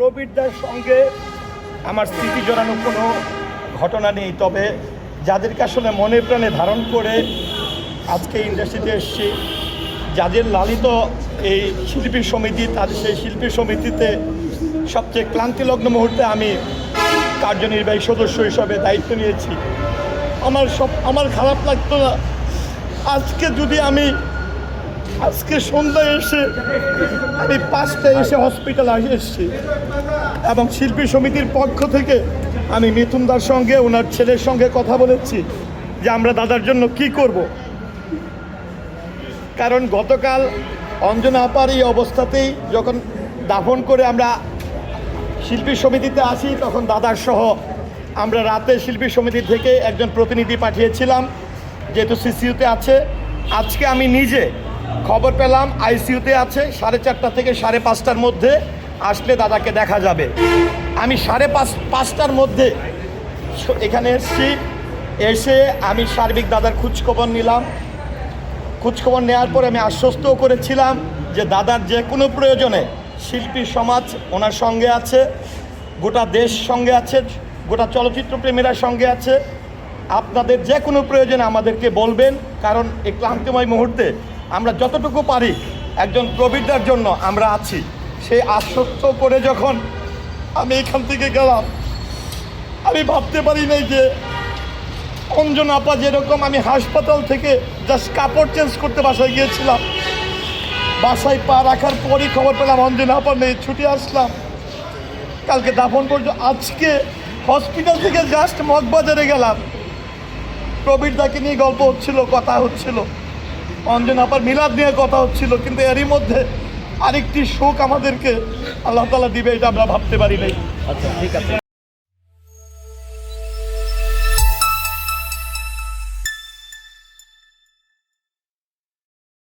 প্রবীরদার সঙ্গে আমার স্মৃতি জড়ানো কোনো ঘটনা নেই। তবে যাদেরকে আসলে মনে প্রাণে ধারণ করে আজকে ইন্ডাস্ট্রিতে এসেছি, যাদের লালিত এই শিল্পী সমিতি, তাদের সেই শিল্পী সমিতিতে সবচেয়ে ক্লান্তিলগ্ন মুহূর্তে আমি কার্যনির্বাহী সদস্য হিসাবে দায়িত্ব নিয়েছি। আমার সব, আমার খারাপ লাগতো না। আজকে যদি আমি আজকে সন্ধ্যায় এসে আমি পাঁচটায় এসে হসপিটালে এসেছি। এবং শিল্পী সমিতির পক্ষ থেকে আমি মিথুনদার সঙ্গে, ওনার ছেলের সঙ্গে কথা বলেছি যে আমরা দাদার জন্য কি করব। কারণ গতকাল অঞ্জনা আপার এই অবস্থাতেই যখন দাফন করে আমরা শিল্পী সমিতিতে আসি, তখন দাদার সহ আমরা রাতে শিল্পী সমিতি থেকে একজন প্রতিনিধি পাঠিয়েছিলাম, যেহেতু সিসিউতে আছে। আজকে আমি নিজে খবর পেলাম আইসিইউতে আছে, সাড়ে চারটা থেকে সাড়ে পাঁচটার মধ্যে আসলে দাদাকে দেখা যাবে। আমি সাড়ে পাঁচ, পাঁচটার মধ্যে এখানে এসেছি। এসে আমি সার্বিক দাদার খোঁজখবর নিলাম। খোঁজখবর নেওয়ার পরে আমি আশ্বস্তও করেছিলাম যে দাদার যে কোনো প্রয়োজনে শিল্পী সমাজ ওনার সঙ্গে আছে, গোটা দেশ সঙ্গে আছে, গোটা চলচ্চিত্র প্রেমীরা সঙ্গে আছে। আপনাদের যে কোনো প্রয়োজনে আমাদেরকে বলবেন, কারণ এই ক্লান্তিময় মুহূর্তে আমরা যতটুকু পারি একজন প্রবীরদার জন্য আমরা আছি। সেই আশ্বস্ত করে যখন আমি এখান থেকে গেলাম, আমি ভাবতে পারি নাই যে অঞ্জন আপা যেরকম আমি হাসপাতাল থেকে জাস্ট কাপড় চেঞ্জ করতে বাসায় গিয়েছিলাম, বাসায় পা রাখার পরই খবর পেলাম অঞ্জন আপা নেই, ছুটি আসলাম। কালকে দাফন পর্যন্ত আজকে হসপিটাল থেকে জাস্ট মগবাজারে গেলাম। প্রবীরদাকে নিয়ে গল্প হচ্ছিল, কথা হচ্ছিল। অঞ্জন আপার মিলাদ নিয়ে কথা হচ্ছিল, কিন্তু এরই মধ্যে আরেকটি শোক আমাদেরকে আল্লাহ তালা দিবে, এটা আমরা ভাবতে পারি নাই। আচ্ছা ঠিক আছে।